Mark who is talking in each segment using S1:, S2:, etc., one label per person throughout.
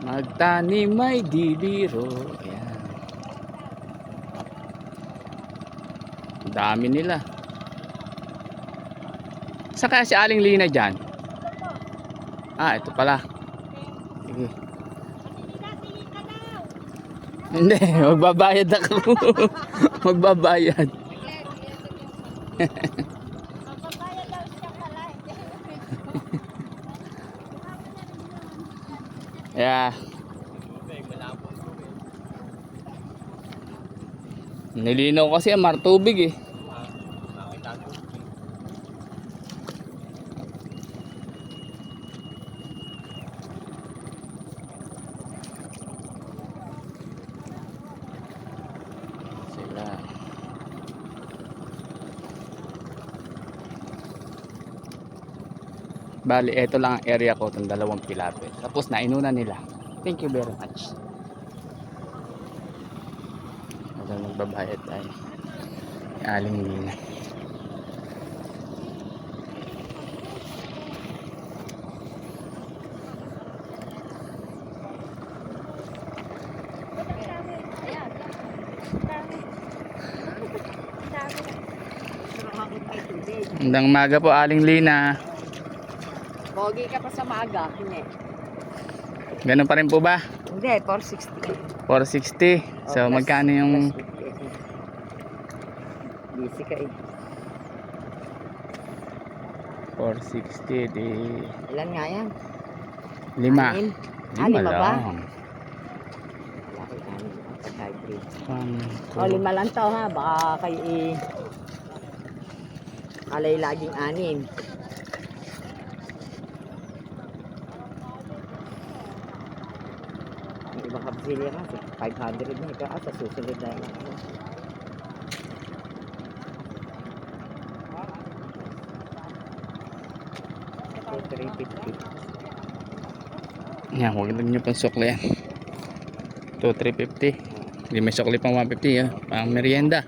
S1: Magtanim may dibiro. Ayan. Dami nila. Saka si Aling Lina dyan. Ah, ito pala. Sige. Hindi, magbabayad ako. magbabayad. Yeah. Nilinaw kasi ang martubig eh. Bali, ito lang ang area ko, itong dalawang pilapit. Tapos nainuna nila. Thank you very much. Ito magbabayad tayo. Aling lina. Hanggang maga po, Aling Lina.
S2: Pogi ka pa sa maaga. Hindi.
S1: Ganun pa rin po ba?
S2: Hindi, 460.
S1: 460. So,
S2: Oh,
S1: magkano yung...
S2: plus 50. Busy ka eh.
S1: 460 di
S2: Ilan nga yan?
S1: lima.
S2: Anin? Ah,
S1: Lima
S2: ba?
S1: lang.
S2: Ang pag-hybrid.
S1: Pang
S2: O, lima lang to ha. Baka kayo i... Alay laging anin. Ibang kapsilya kasi 500 na ito. Ah, sa susunod na lang. So, 350.
S1: Yan, huwag lang nyo pang sukli yan. 2, 350. Hindi may sukli pang 150 yan. Pang merienda.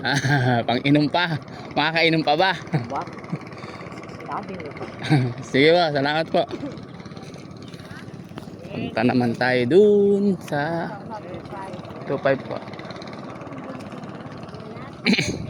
S1: Ah, pang inom pa. Makakainom pa ba? Sige ba, salamat po. Punta naman tayo dun sa 25 po.